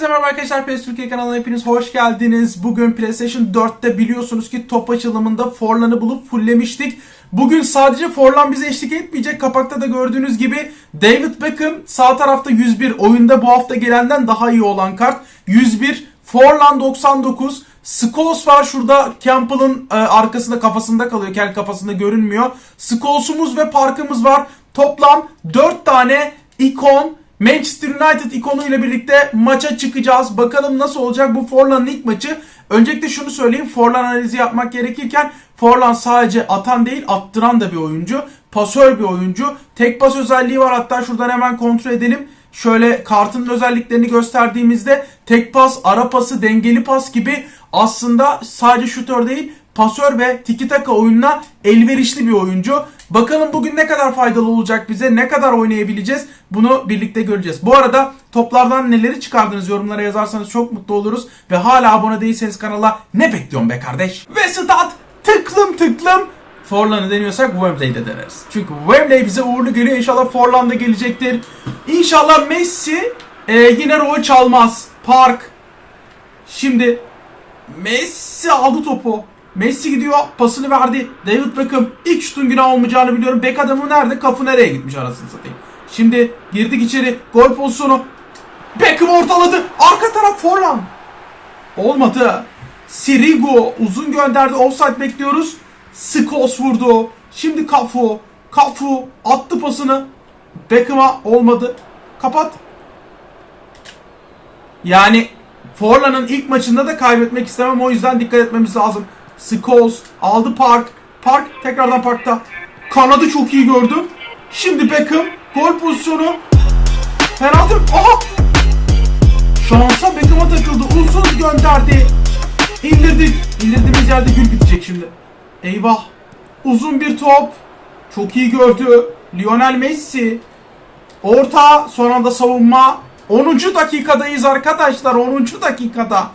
Herkese merhaba arkadaşlar. PES Türkiye kanalına hepiniz hoş geldiniz. Bugün PlayStation 4'te biliyorsunuz ki top açılımında Forlan'ı bulup fulllemiştik. Bugün sadece Forlan bize eşlik etmeyecek. Kapakta da gördüğünüz gibi David Beckham sağ tarafta 101. Oyunda bu hafta gelenden daha iyi olan kart. 101. Forlan 99. Scholes var şurada Campbell'ın e, arkasında kafasında kalıyor. Kel kafasında görünmüyor. Scholes'umuz ve Park'ımız var. Toplam 4 tane ikon Manchester United ikonu ile birlikte maça çıkacağız. Bakalım nasıl olacak bu Forlan'ın ilk maçı. Öncelikle şunu söyleyeyim. Forlan analizi yapmak gerekirken Forlan sadece atan değil attıran da bir oyuncu. Pasör bir oyuncu. Tek pas özelliği var. Hatta şuradan hemen kontrol edelim. Şöyle kartın özelliklerini gösterdiğimizde tek pas, ara pası, dengeli pas gibi aslında sadece şutör değil pasör ve tiki taka oyununa elverişli bir oyuncu. Bakalım bugün ne kadar faydalı olacak bize, ne kadar oynayabileceğiz bunu birlikte göreceğiz. Bu arada toplardan neleri çıkardınız yorumlara yazarsanız çok mutlu oluruz. Ve hala abone değilseniz kanala ne bekliyorsun be kardeş? Ve stat tıklım tıklım Forlan'ı deniyorsak Wembley'de deneriz. Çünkü Wembley bize uğurlu geliyor. İnşallah Forlan da gelecektir. İnşallah Messi e, yine rol çalmaz. Park. Şimdi Messi aldı topu. Messi gidiyor pasını verdi. David Beckham ilk şutun günah olmayacağını biliyorum. Bek adamı nerede? Kapı nereye gitmiş arasını satayım. Şimdi girdik içeri. Gol pozisyonu. Beckham ortaladı. Arka taraf Forlan. Olmadı. Sirigu uzun gönderdi. Offside bekliyoruz. Skos vurdu. Şimdi Kafu. Kafu attı pasını. Beckham'a olmadı. Kapat. Yani Forlan'ın ilk maçında da kaybetmek istemem. O yüzden dikkat etmemiz lazım. Scholes aldı Park. Park tekrardan Park'ta. Kanadı çok iyi gördüm. Şimdi Beckham gol pozisyonu. Penaltı. Aha! Şansa Beckham'a takıldı. Uzun gönderdi. İndirdik. İndirdiğimiz yerde gül bitecek şimdi. Eyvah. Uzun bir top. Çok iyi gördü. Lionel Messi. Orta son anda savunma. 10. dakikadayız arkadaşlar. 10. dakikada.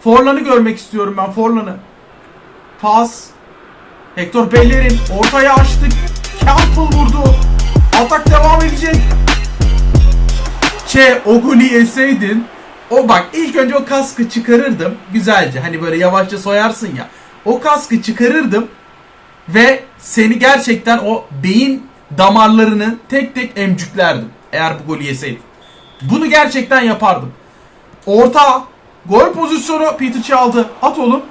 Forlan'ı görmek istiyorum ben Forlan'ı. Pas. Hector Bellerin ortaya açtık. Campbell vurdu. Atak devam edecek. Çe o golü yeseydin. O bak ilk önce o kaskı çıkarırdım. Güzelce hani böyle yavaşça soyarsın ya. O kaskı çıkarırdım. Ve seni gerçekten o beyin damarlarını tek tek emcüklerdim. Eğer bu golü yeseydin. Bunu gerçekten yapardım. Orta. Gol pozisyonu Peter çaldı. At oğlum.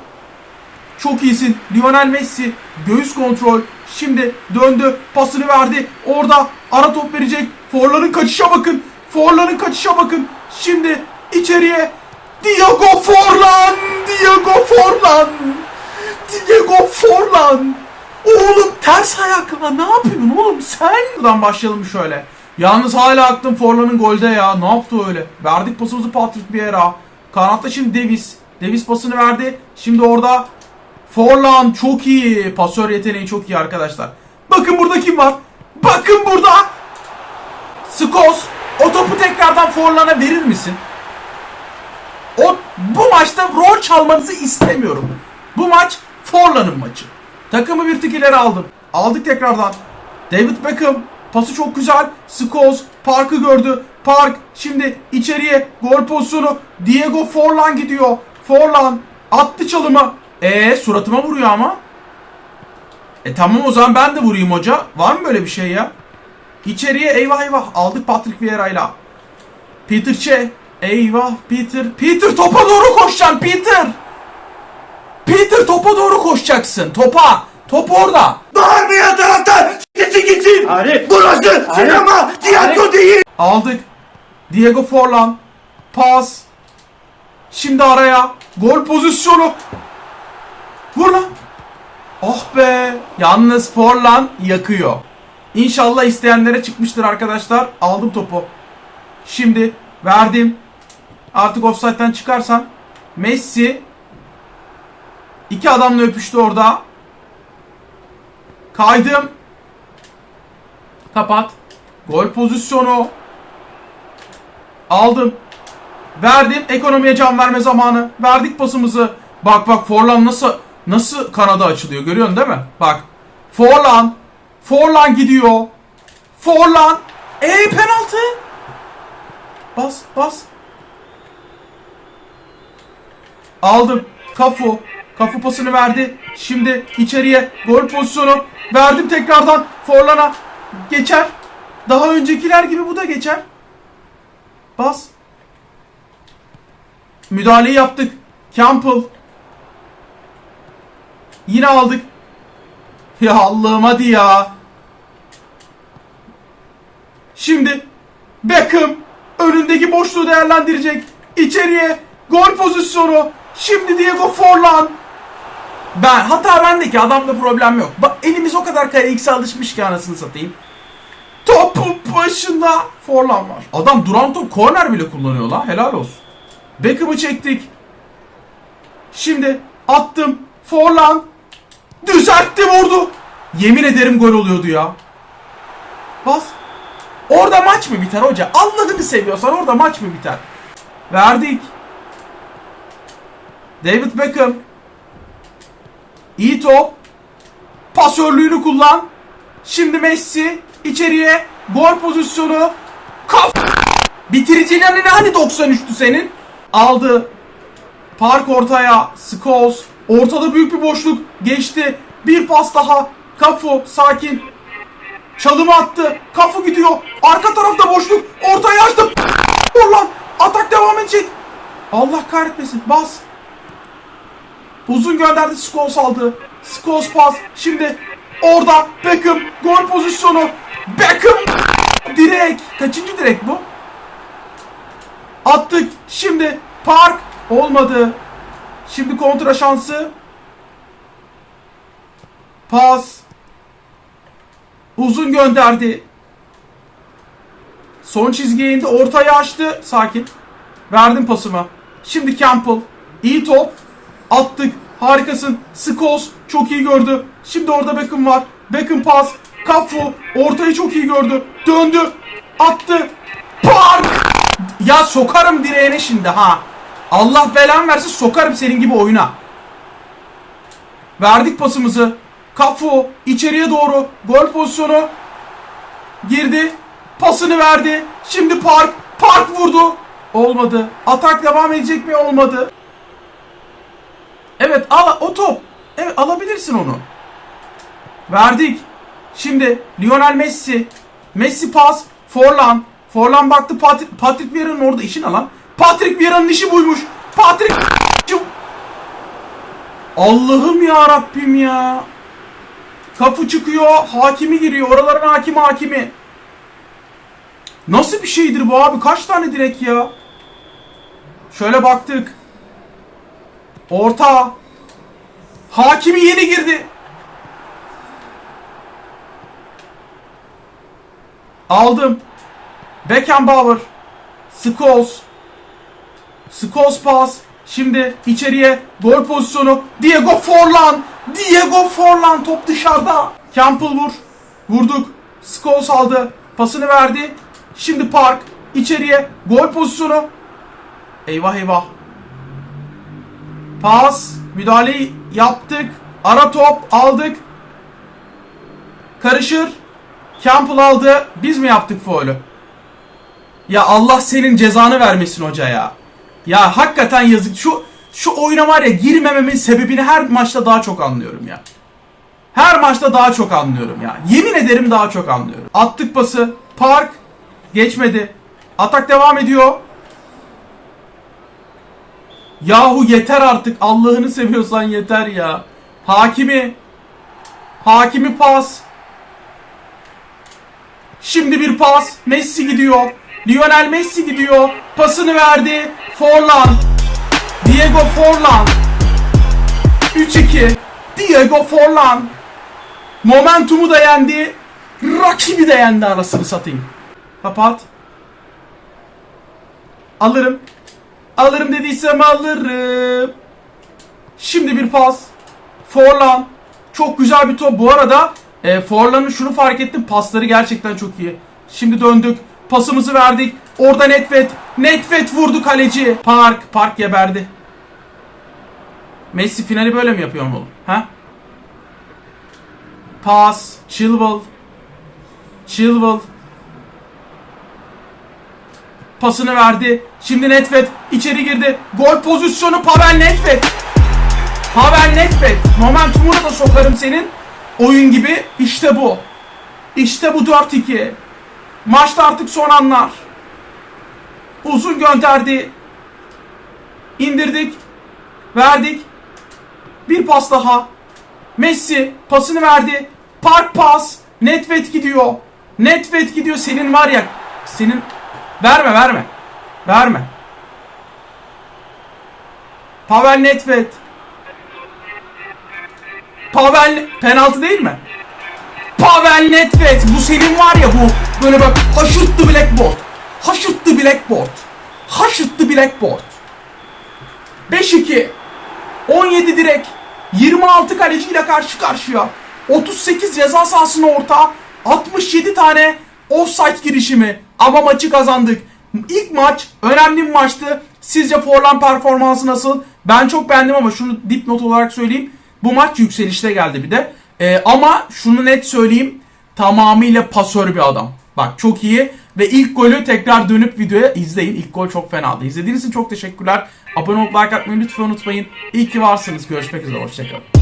Çok iyisin. Lionel Messi. Göğüs kontrol. Şimdi döndü. Pasını verdi. Orada ara top verecek. Forlan'ın kaçışa bakın. Forlan'ın kaçışa bakın. Şimdi içeriye. Diego Forlan. Diego Forlan. Diego Forlan. Oğlum ters ayakla ne yapıyorsun oğlum sen? Buradan başlayalım şöyle. Yalnız hala aklım Forlan'ın golde ya. Ne yaptı öyle? Verdik pasımızı Patrick Vieira. Kanatta şimdi Davis. Davis pasını verdi. Şimdi orada Forlan çok iyi. Pasör yeteneği çok iyi arkadaşlar. Bakın burada kim var? Bakın burada. Skos. O topu tekrardan Forlan'a verir misin? O bu maçta rol çalmanızı istemiyorum. Bu maç Forlan'ın maçı. Takımı bir tık ileri aldım. Aldık tekrardan. David Beckham pası çok güzel. Scholes Park'ı gördü. Park şimdi içeriye gol pozisyonu. Diego Forlan gidiyor. Forlan attı çalımı. E suratıma vuruyor ama. E tamam o zaman ben de vurayım hoca. Var mı böyle bir şey ya? İçeriye eyvah eyvah aldık Patrick Vieira'yla. Peter Che. Eyvah Peter. Peter topa doğru koşacaksın Peter. Peter topa doğru koşacaksın. Topa. Top orada. Bağırmayan taraftar gitsin gitsin. Arif. Burası sinema, tiyatro değil. Aldık. Diego Forlan. Pas. Şimdi araya. Gol pozisyonu. Vur lan. Oh be. Yalnız Forlan yakıyor. İnşallah isteyenlere çıkmıştır arkadaşlar. Aldım topu. Şimdi verdim. Artık offside'den çıkarsam. Messi. iki adamla öpüştü orada. Kaydım. Kapat. Gol pozisyonu. Aldım. Verdim. Ekonomiye can verme zamanı. Verdik pasımızı. Bak bak Forlan nasıl nasıl kanada açılıyor görüyorsun değil mi? Bak. Forlan. Forlan gidiyor. Forlan. E penaltı. Bas bas. Aldım. Kafu. Kafu pasını verdi. Şimdi içeriye gol pozisyonu. Verdim tekrardan. Forlan'a. Geçer. Daha öncekiler gibi bu da geçer. Bas. Müdahaleyi yaptık. Campbell. Yine aldık. Ya Allah'ım hadi ya. Şimdi Beckham önündeki boşluğu değerlendirecek. İçeriye gol pozisyonu. Şimdi Diego Forlan. Ben hata bendeki adamda problem yok. Bak elimiz o kadar kare X'e alışmış ki anasını satayım. Topun başında Forlan var. Adam duran top korner bile kullanıyor lan. Helal olsun. Beckham'ı çektik. Şimdi attım. Forlan düzeltti vurdu. Yemin ederim gol oluyordu ya. Bas. Orada maç mı biter hoca? Allah'ını seviyorsan orada maç mı biter? Verdik. David Beckham. İyi top. Pasörlüğünü kullan. Şimdi Messi içeriye gol pozisyonu. Kaf. Bitiricinin önüne hani 93'tü senin? Aldı. Park ortaya. Scholes. Ortada büyük bir boşluk. Geçti. Bir pas daha. Kafu sakin. Çalımı attı. Kafu gidiyor. Arka tarafta boşluk. Ortaya açtı. Vur lan. Atak devam edecek. Allah kahretmesin. Bas. Uzun gönderdi. Scholes aldı. Scholes pas. Şimdi orada Beckham. Gol pozisyonu. Beckham. Direk. Kaçıncı direk bu? Attık. Şimdi Park. Olmadı. Şimdi kontra şansı. Pas. Uzun gönderdi. Son çizgiye indi. Ortaya açtı. Sakin. Verdim pasıma. Şimdi Campbell. İyi top. Attık. Harikasın. Scholes çok iyi gördü. Şimdi orada Beckham var. Beckham pas. Kafu. Ortayı çok iyi gördü. Döndü. Attı. Park. Ya sokarım direğine şimdi ha. Allah belan versin sokarım senin gibi oyuna. Verdik pasımızı. Kafu içeriye doğru gol pozisyonu girdi. Pasını verdi. Şimdi Park. Park vurdu. Olmadı. Atak devam edecek mi? Olmadı. Evet al o top. Evet alabilirsin onu. Verdik. Şimdi Lionel Messi. Messi pas. Forlan. Forlan baktı Patrick, Patrick Vieira'nın orada işin alan. Patrick Vieira'nın işi buymuş. Patrick Allah'ım ya Rabbim ya. Kapı çıkıyor, hakimi giriyor. Oraların hakimi hakimi. Nasıl bir şeydir bu abi? Kaç tane direk ya? Şöyle baktık. Orta. Hakimi yeni girdi. Aldım. Beckenbauer. Scholes. Scholes pas. Şimdi içeriye gol pozisyonu. Diego Forlan. Diego Forlan top dışarıda. Campbell vur. Vurduk. Scholes aldı. Pasını verdi. Şimdi Park. içeriye gol pozisyonu. Eyvah eyvah. Pas. Müdahaleyi yaptık. Ara top aldık. Karışır. Campbell aldı. Biz mi yaptık faulü? Ya Allah senin cezanı vermesin hoca ya. Ya hakikaten yazık. Şu şu oyuna var ya girmememin sebebini her maçta daha çok anlıyorum ya. Her maçta daha çok anlıyorum ya. Yemin ederim daha çok anlıyorum. Attık pası. Park. Geçmedi. Atak devam ediyor. Yahu yeter artık. Allah'ını seviyorsan yeter ya. Hakimi. Hakimi pas. Şimdi bir pas. Messi gidiyor. Lionel Messi gidiyor. Pasını verdi. Forlan. Diego Forlan. 3-2. Diego Forlan. Momentumu da yendi. Rakibi de yendi arasını satayım. Kapat. Alırım. Alırım dediysem alırım. Şimdi bir pas. Forlan. Çok güzel bir top. Bu arada e, Forlan'ın şunu fark ettim. Pasları gerçekten çok iyi. Şimdi döndük. Pasımızı verdik. Orada Netvet. Netvet vurdu kaleci. Park. Park geberdi. Messi finali böyle mi yapıyor oğlum? Ha? Pas. Chilwell. Chilwell. pasını verdi. Şimdi Netvet içeri girdi. Gol pozisyonu Pavel Netvet. Pavel Netvet. Momentumunu da sokarım senin. Oyun gibi işte bu. İşte bu 4-2. Maçta artık son anlar. Uzun gönderdi. İndirdik. Verdik. Bir pas daha. Messi pasını verdi. Park pas. Netvet gidiyor. Netvet gidiyor. Senin var ya. Senin verme verme. Verme. Pavel Netvet. Pavel penaltı değil mi? Pavel Netvet. Bu senin var ya bu. Böyle bak haşıttı blackboard. Haşıttı blackboard. Haşıttı blackboard. 5-2. 17 direk. 26 kaleciyle karşı karşıya. 38 ceza sahasına orta. 67 tane offside girişimi. Ama maçı kazandık. İlk maç önemli bir maçtı. Sizce Forlan performansı nasıl? Ben çok beğendim ama şunu dipnot olarak söyleyeyim. Bu maç yükselişte geldi bir de. Ee, ama şunu net söyleyeyim. Tamamıyla pasör bir adam. Bak çok iyi. Ve ilk golü tekrar dönüp videoya izleyin. İlk gol çok fenaydı. İzlediğiniz için çok teşekkürler. Abone olup like atmayı lütfen unutmayın. İyi ki varsınız. Görüşmek üzere. Hoşçakalın.